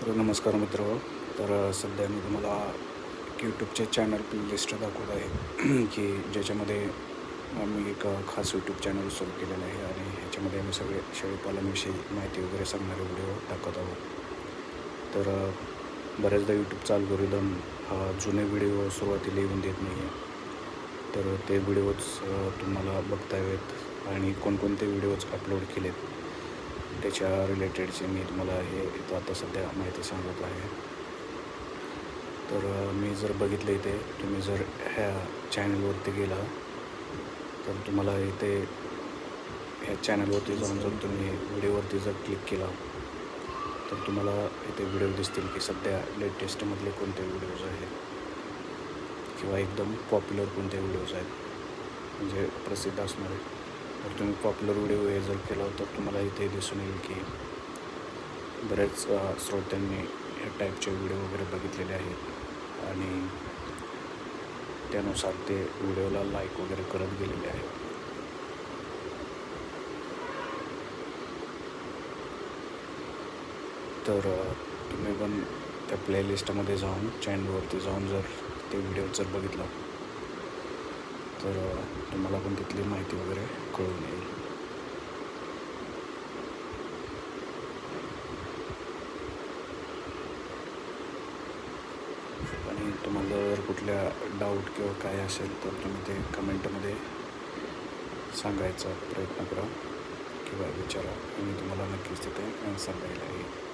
तर नमस्कार मित्र. तर सध्या मी तुम्हाला यूट्यूबचे चॅनल प्लेलिस्ट दाखवत आहे की ज्याच्यामध्ये आम्ही एक खास यूट्यूब चॅनल सुरू केलेलं आहे आणि ह्याच्यामध्ये आम्ही सगळे शेळीपालनविषयी माहिती वगैरे सांगणारे व्हिडिओ टाकत आहोत. तर बऱ्याचदा यूट्यूबचा अल्गोरिदम हा जुने व्हिडिओ सुरुवातीला येऊन देत नाही आहे तर ते व्हिडिओज तुम्हाला बघता येत आणि कोणकोणते व्हिडिओज अपलोड केलेत. त्याच्या रिलेटेडचे मी तुम्हाला हे इथं आता सध्या माहिती सांगत आहे. तर मी जर बघितलं इथे तुम्ही जर ह्या चॅनलवरती गेला तर तुम्हाला इथे ह्या चॅनलवरती जाऊन जर तुम्ही व्हिडिओवरती जर क्लिक केला तर तुम्हाला इथे व्हिडिओ दिसतील की सध्या लेटेस्टमधले कोणते व्हिडिओज आहेत. किंवा एकदम पॉप्युलर कोणते व्हिडिओज आहेत. म्हणजे प्रसिद्ध असणारे. जर तुम्ही पॉप्युलर व्हिडिओ हे जर केला तर तुम्हाला इथे दिसून येईल की बरेच श्रोत्यांनी ह्या टाईपचे व्हिडिओ वगैरे बघितलेले आहेत. आणि त्यानुसार ते व्हिडिओला लाईक वगैरे करत गेलेले आहेत. तर तुम्ही पण त्या प्लेलिस्टमध्ये जाऊन चॅनलवरती जाऊन जर ते व्हिडिओ जर बघितला तर तुम्हाला पण तिथली माहिती वगैरे कळून येईल. आणि तुम्हाला जर कुठल्या डाऊट किंवा काय असेल तर तुम्ही ते कमेंटमध्ये सांगायचा प्रयत्न करा किंवा विचारा. मी तुम्हाला नक्कीच तिथे आन्सर द्यायला येईल.